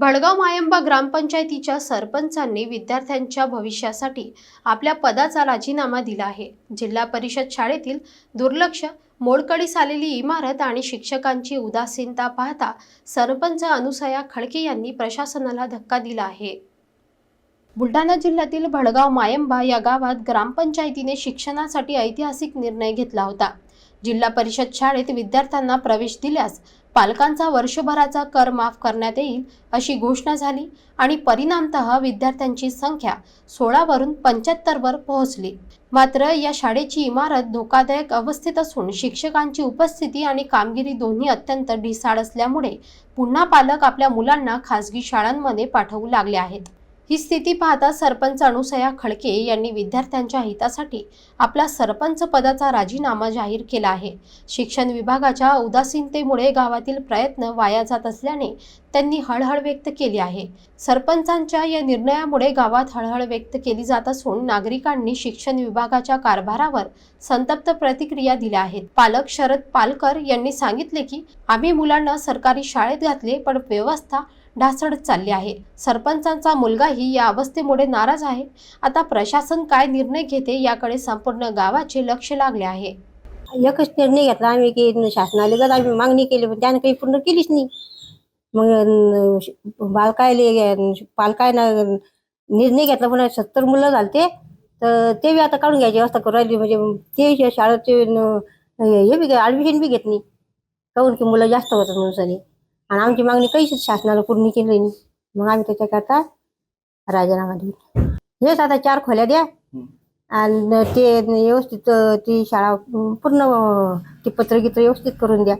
भडगाव मायंबा ग्रामपंचायतीच्या सरपंचांनी विद्यार्थ्यांच्या भविष्यासाठी आपल्या पदाचा राजीनामा दिला आहे. जिल्हा परिषद शाळेतील दुर्लक्ष मोडकडीस आलेली इमारत आणि शिक्षकांची उदासीनता पाहता सरपंच अनुसया खडके यांनी प्रशासनाला धक्का दिला आहे. बुलढाणा जिल्ह्यातील भडगाव मायंबा या गावात ग्रामपंचायतीने शिक्षणासाठी ऐतिहासिक निर्णय घेतला होता. जिल्हा परिषद शाळेत विद्यार्थ्यांना प्रवेश दिल्यास पालकांचा वर्षभराचा कर माफ करण्यात येईल अशी घोषणा झाली आणि परिणामतः विद्यार्थ्यांची संख्या सोळावरून पंच्याहत्तरवर पोहोचली. मात्र या शाळेची इमारत धोकादायक अवस्थेत असून शिक्षकांची उपस्थिती आणि कामगिरी दोन्ही अत्यंत ढिसाळ असल्यामुळे पुन्हा पालक आपल्या मुलांना खासगी शाळांमध्ये पाठवू लागले आहेत. ही स्थिती पाहता सरपंच अनुसया खडके यांनी विद्यार्थ्यांच्या हितासाठी आपला सरपंच पदाचा राजीनामा जाहीर केला आहे. शिक्षण विभागाच्या उदासीनतेमुळे गावातील प्रयत्न वाया जात असल्याने त्यांनी हळहळ व्यक्त केली आहे. सरपंचांच्या या निर्णयामुळे गावात हळहळ व्यक्त केली जात असून नागरिकांनी शिक्षण विभागाच्या कारभारावर संतप्त प्रतिक्रिया दिल्या आहेत. पालक शरद पालकर यांनी सांगितले की आम्ही मुलांना सरकारी शाळेत घातले पण व्यवस्था ढासळत चालली आहे. सरपंचांचा मुलगाही या अवस्थेमुळे नाराज आहे. आता प्रशासन काय निर्णय घेते याकडे संपूर्ण गावाचे लक्ष लागले आहे. एकच निर्णय घेतला आम्ही की शासनाला जर आम्ही मागणी केली पण त्यानं काही पूर्ण केलीच नाही. मग अं, बालकायले पालकायनं निर्णय घेतला पण सत्तर मुलं झालते. तर ते बी आता काढून घ्यायची व्यवस्था करू राहिली म्हणजे ते शाळेचे न- हे बी ऍडमिशन बी घेत नाही. काहून की मुलं जास्त होतात म्हणून आणि आमची मागणी काहीच शासनाला पूर्ण केली नाही. मग आम्ही त्याच्याकरता राजीनामा देऊ हेच आता चार खोल्या द्या. आणि ते व्यवस्थित ती शाळा पूर्ण ते पत्रगित्र व्यवस्थित करून द्या.